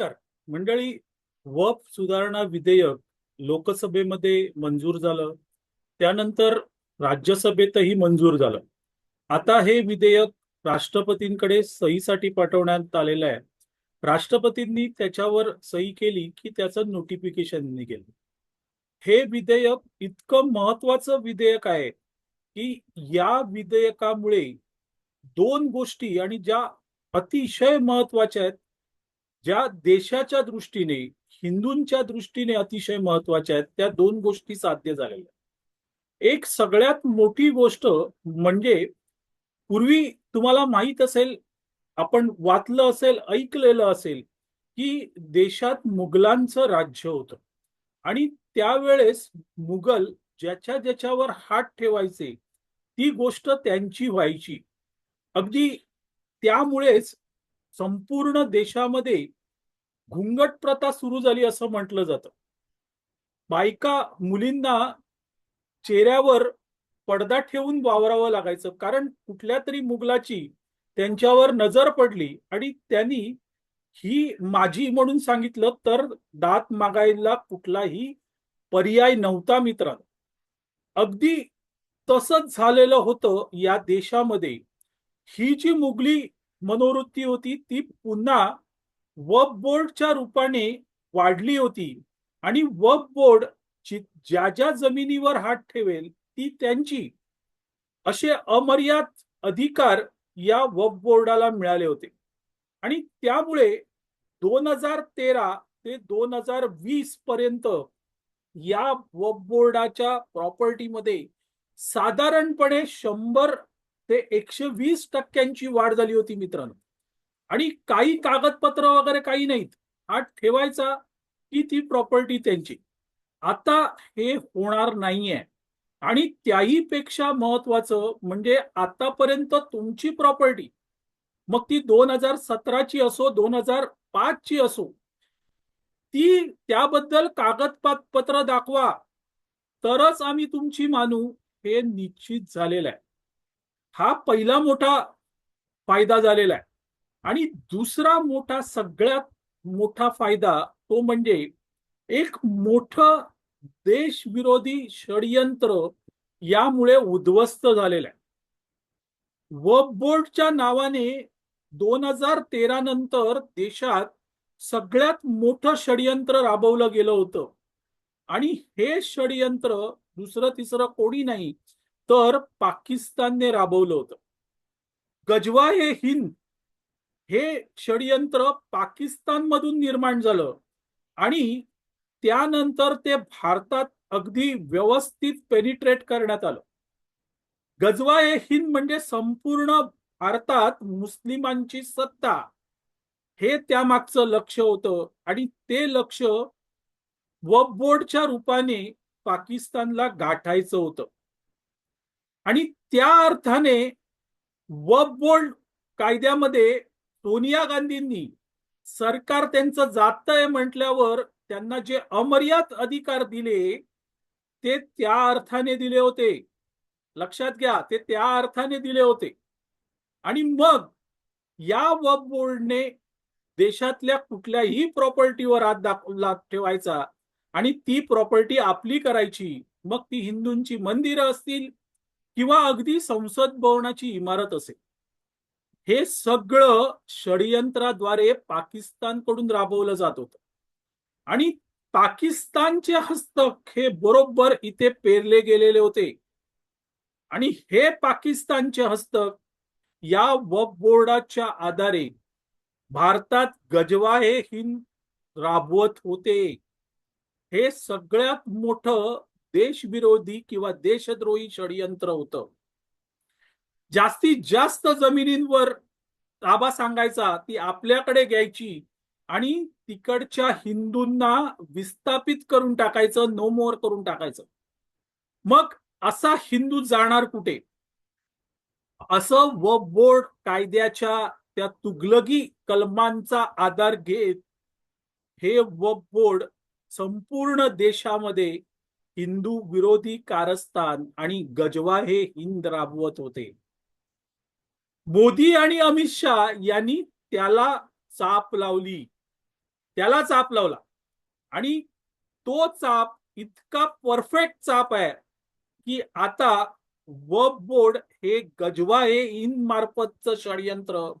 नमस्कार. मंडळी वप सुधारणा विधेयक लोकसभेमध्ये मंजूर झालं. त्यानंतर राज्यसभेतही मंजूर झालं. आता हे विधेयक राष्ट्रपतींकडे सहीसाठी पाठवण्यात आलेलं आहे. राष्ट्रपतींनी त्याच्यावर सही केली की त्याचं नोटिफिकेशन निघेल हे विधेयक इतकं महत्वाचं विधेयक आहे की या विधेयकामुळे दोन गोष्टी आणि ज्या अतिशय महत्त्वाच्या आहेत ज्या देशाच्या दृष्टीने हिंदूंच्या दृष्टीने अतिशय महत्त्वाच्या आहेत त्या दोन गोष्टी साध्य झालेल्या एक सगळ्यात मोठी गोष्ट म्हणजे पूर्वी तुम्हाला माहीत असेल आपण वाचलं असेल ऐकलेलं असेल की देशात मुघलांचं राज्य होतं. आणि त्यावेळेस मुघल ज्याच्या ज्याच्यावर हात ठेवायचे ती गोष्ट त्यांची व्हायची. अगदी त्यामुळेच संपूर्ण देशामध्ये घुंगट प्रथा सुरू झाली असं म्हटलं जातं. बायका मुलींना चेहऱ्यावर पडदा ठेवून वावरावं लागायचं. कारण कुठल्या तरी मुघलाची त्यांच्यावर नजर पडली आणि त्यांनी ही माझी म्हणून सांगितलं तर दात मागायला कुठलाही पर्याय नव्हता मित्रांनो. अगदी तसंच झालेलं होतं या देशामध्ये. ही जी मुघली मनोवृत्ती होती ती पुन्हा वफ बोर्डच्या रूपाने वाढली होती. आणि वफ बोर्ड ज्या ज्या जमिनीवर हात ठेवेल ती त्यांची. असे अमर्याद अधिकार या वफ बोर्डाला मिळाले होते. आणि त्यामुळे दोन हजार तेरा ते दोन हजार वीस पर्यंत या वफ बोर्डाच्या प्रॉपर्टीमध्ये साधारणपणे शंभर ते एकशे वीस टक्क्यांची वाढ झाली होती मित्रांनो. आणि काही कागदपत्र वगैरे काही नाहीत. हा ठेवायचा की ती प्रॉपर्टी त्यांची. आता हे होणार नाहीये. आणि त्याही पेक्षा महत्वाचं म्हणजे आतापर्यंत तुमची प्रॉपर्टी मग ती दोन हजार सतराची असो दोन हजार पाच ची असो ती त्याबद्दल कागदपत्र दाखवा. तरच आम्ही तुमची मानू. हे निश्चित झालेलं आहे. हा पहिला मोठा फायदा झालेला आहे. आणि दुसरा मोठा सगळ्यात मोठा फायदा तो म्हणजे एक मोठं देशविरोधी षडयंत्र यामुळे उद्ध्वस्त झालेलं आहे. वब बोर्डच्या नावाने दोन हजार तेरा नंतर देशात सगळ्यात मोठं षडयंत्र राबवलं गेलं होतं. आणि हे षडयंत्र दुसरं तिसरं कोणी नाही तर पाकिस्तानने राबवलं होतं. गजवा हे हिंद. हे षडयंत्र पाकिस्तानमधून निर्माण झालं आणि त्यानंतर ते भारतात अगदी व्यवस्थित पेनिट्रेट करण्यात आलं. गजवा हे हिंद म्हणजे संपूर्ण भारतात मुस्लिमांची सत्ता. हे त्यामागचं लक्ष होतं आणि ते लक्ष वब बोर्डच्या रूपाने पाकिस्तानला गाठायचं होतं. आणि त्या अर्थाने वब बोर्ड कायद्यामध्ये सोनिया गांधींनी सरकार त्यांचं जातंय म्हटल्यावर त्यांना जे अमर्याद अधिकार दिले ते त्या अर्थाने दिले होते. लक्षात घ्या ते त्या अर्थाने दिले होते. आणि मग या वब बोर्डने देशातल्या कुठल्याही प्रॉपर्टीवर हात दाखवला ठेवायचा आणि ती प्रॉपर्टी आपली करायची. मग ती हिंदूंची मंदिरं असतील किंवा अगदी संसद भवनाची इमारत असेल. हे सगळं षडयंत्राद्वारे पाकिस्तानकडून राबवलं जात होतं. आणि पाकिस्तानचे हस्तक हे बरोबर इथे पेरले गेलेले होते. आणि हे पाकिस्तानचे हस्तक या वक बोर्डाच्या आधारे भारतात गजवा हे हिंद राबवत होते. हे सगळ्यात मोठं देशविरोधी किंवा देशद्रोही षडयंत्र होतं. जास्तीत जास्त जमिनींवर ताबा सांगायचा ती आपल्याकडे घ्यायची आणि तिकडच्या हिंदूंना विस्थापित करून टाकायचं नो मोर करून टाकायचं. मग असा हिंदू जाणार कुठे? असं व बोर्ड कायद्याच्या त्या तुगलगी कलमांचा आधार घेत हे व बोर्ड संपूर्ण देशामध्ये हिंदू विरोधी कारस्थान आणि गजवा हे हिंद राबवत होते. मोदी आणि अमित शहा यांनी त्याला चाप लावली. त्याला चाप लावला. आणि तो चाप इतका परफेक्ट चाप आहे की आता वब बोर्ड हे गजवा हे इन मार्फतचं षडयंत्र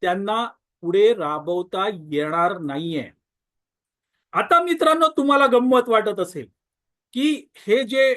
त्यांना पुढे राबवता येणार नाहीये. आता मित्रांनो तुम्हाला गंमत वाटत असेल. की हे जे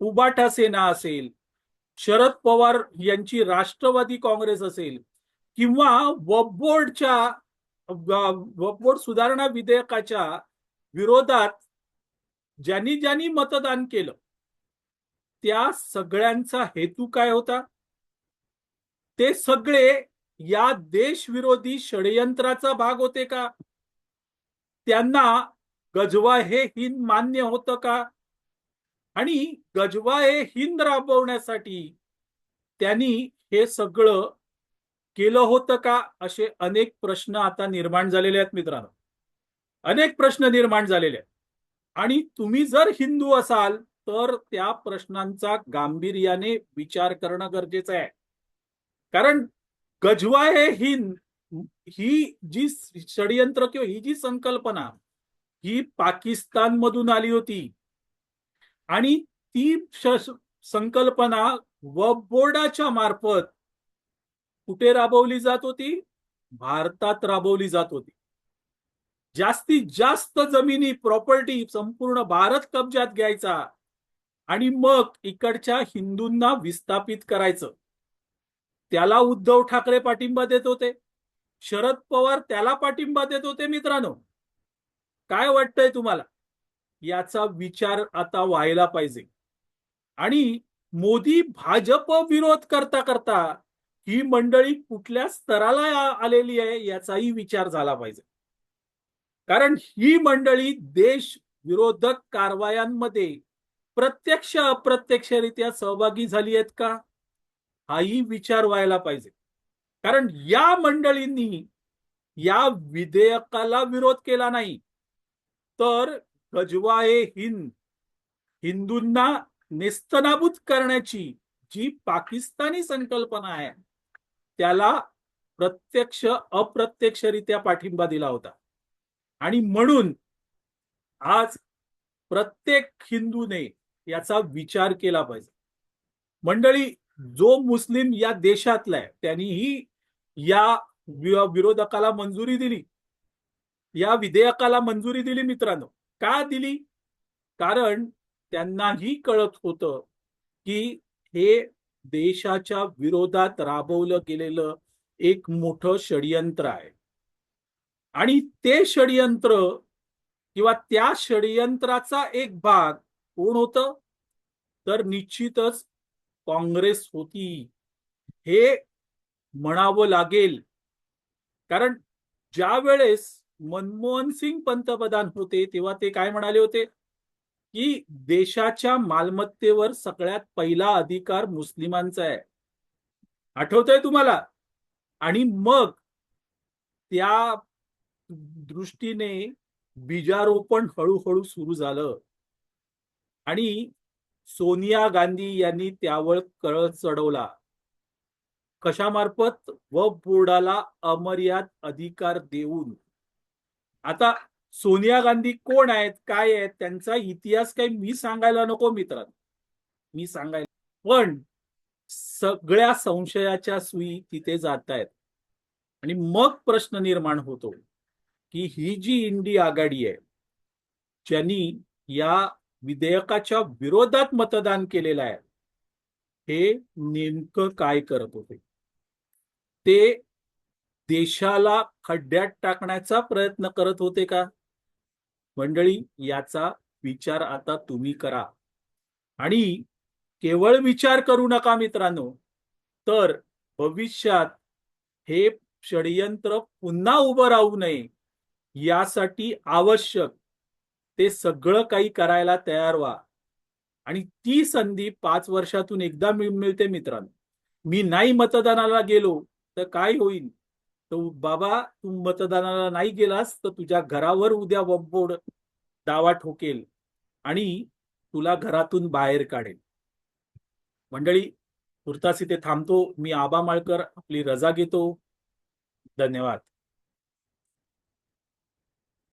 उबाटा सेना असेल शरद पवार यांची राष्ट्रवादी काँग्रेस असेल किंवा वबोर्डच्या वबोर्ड सुधारणा विधेयकाच्या विरोधात ज्यांनी ज्यांनी मतदान केलं त्या सगळ्यांचा हेतू काय होता? ते सगळे या देशविरोधी षडयंत्राचा भाग होते का? त्यांना गजवा हे हिंद मान्य होतं का? आणि गजवा हिंद राबवण्यासाठी त्यांनी हे सगळं केलं होतं का? असे अनेक प्रश्न आता निर्माण झालेले आहेत मित्रांनो. अनेक प्रश्न निर्माण झालेले आहेत. आणि तुम्ही जर हिंदू असाल तर त्या प्रश्नांचा गांभीर्याने विचार करणं गरजेचं आहे. कारण गजवा हे हिंद ही जी षडयंत्र किंवा ही जी संकल्पना ही पाकिस्तान मधून आली होती आणि ती संकल्पना व बोर्डाच्या मार्फत कुठे राबवली जात होती? भारतात राबवली जात होती. जास्तीत जास्त जमिनी प्रॉपर्टी संपूर्ण भारत कब्जात घ्यायचा आणि मग इकडच्या हिंदूंना विस्थापित करायचं. त्याला उद्धव ठाकरे पाठिंबा देत होते. शरद पवार त्याला पाठिंबा देत होते मित्रांनो. काय वाटतंय तुम्हाला? याचा विचार आता व्हायला पाहिजे. आणि मोदी भाजप विरोध करता करता ही मंडळी कुठल्या स्तराला आलेली आहे याचाही विचार झाला पाहिजे. कारण ही मंडळी देश विरोधक कारवायांमध्ये प्रत्यक्ष अप्रत्यक्षरित्या सहभागी झाली आहेत का? हाही विचार व्हायला पाहिजे. कारण या मंडळींनी या विधेयकाला विरोध केला नाही. तर गजवा ए हिंद. हिंदूंना नेस्तनाबूत करण्याची जी पाकिस्तानी संकल्पना आहे त्याला प्रत्यक्ष अप्रत्यक्षरित्या पाठिंबा दिला होता. आणि म्हणून आज प्रत्येक हिंदूने याचा विचार केला पाहिजे. मंडळी जो मुस्लिम या देशातला आहे त्यांनीही या विरोधकाला मंजुरी दिली. या विधेयकाला मंजुरी दिली मित्रांनो. का दिली? कारण त्यांनाही कळत होतं की हे देशाच्या विरोधात राबवलं गेलेलं एक मोठं षडयंत्र आहे. आणि ते षडयंत्र किंवा त्या षडयंत्राचा एक भाग कोण होत? तर निश्चितच काँग्रेस होती. हे म्हणावं लागेल. कारण ज्या वेळेस मनमोहन सिंग पंतप्रधान होते तेव्हा ते काय म्हणाले होते? की देशाच्या मालमत्तेवर सगळ्यात पहिला अधिकार मुस्लिमांचा आहे. आठवतंय तुम्हाला? आणि मग त्या दृष्टीने बीजारोपण हळूहळू सुरू झालं. आणि सोनिया गांधी यांनी त्यावर कळ चढवला. कशामार्फत? व बोर्डाला अमर्याद अधिकार देऊन. आता सोनिया गांधी कोण आहेत काय आहेत त्यांचा इतिहास काही मी सांगायला नको मित्रांनो. मी सांगायला पण सगळ्या संशयाच्या सुई तिथे जात आहेत. आणि मग प्रश्न निर्माण होतो की ही जी इंडी आघाडी आहे ज्यांनी या विधेयकाच्या विरोधात मतदान केलेलं आहे हे नेमकं काय करत होते? ते देशाला खड्ड्यात टाकण्याचा प्रयत्न करत होते का? मंडळी याचा विचार आता तुम्ही करा. आणि केवळ विचार करू नका मित्रांनो. तर भविष्यात हे षडयंत्र पुन्हा उभं राहू नये यासाठी आवश्यक ते सगळं काही करायला तयार व्हा. आणि ती संधी पाच वर्षातून एकदा मिळते मित्रांनो. मी नाही मतदानाला गेलो तर काय होईल? तर बाबा तू मतदानाला नाही गेलास तर तुझ्या घरावर उद्या वब्बोड दावा ठोकेल आणि तुला घरातून बाहेर काढेल. मंडळी तुर्तास इथे थांबतो. मी आबा माळकर आपली रजा घेतो. धन्यवाद.